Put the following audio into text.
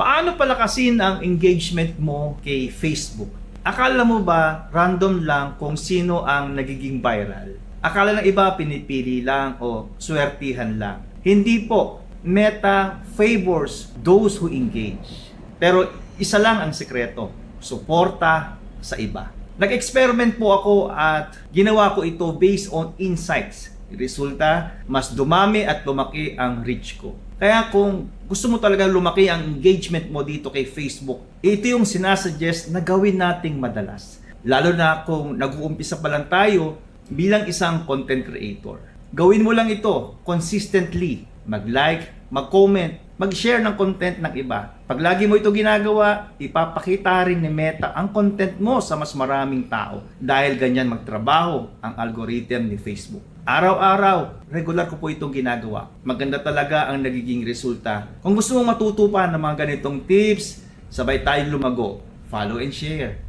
Paano palakasin ang engagement mo kay Facebook? Akala mo ba random lang kung sino ang nagiging viral? Akala ng iba pinipili lang o swertihan lang. Hindi po. Meta favors those who engage. Pero isa lang ang sekreto. Suporta sa iba. Nag-experiment po ako at ginawa ko ito based on insights. Resulta, mas dumami at lumaki ang reach ko. Kaya kung gusto mo talaga lumaki ang engagement mo dito kay Facebook, ito yung sinasuggest na gawin nating madalas. Lalo na kung nag-uumpisa pa lang tayo bilang isang content creator. Gawin mo lang ito consistently. Mag-like, mag-comment, mag-share ng content ng iba. Pag lagi mo ito ginagawa, ipapakita rin ni Meta ang content mo sa mas maraming tao dahil ganyan magtrabaho ang algorithm ni Facebook. Araw-araw, regular ko po itong ginagawa. Maganda talaga ang nagiging resulta. Kung gusto mong matuto pa ng mga ganitong tips, sabay tayong lumago. Follow and share.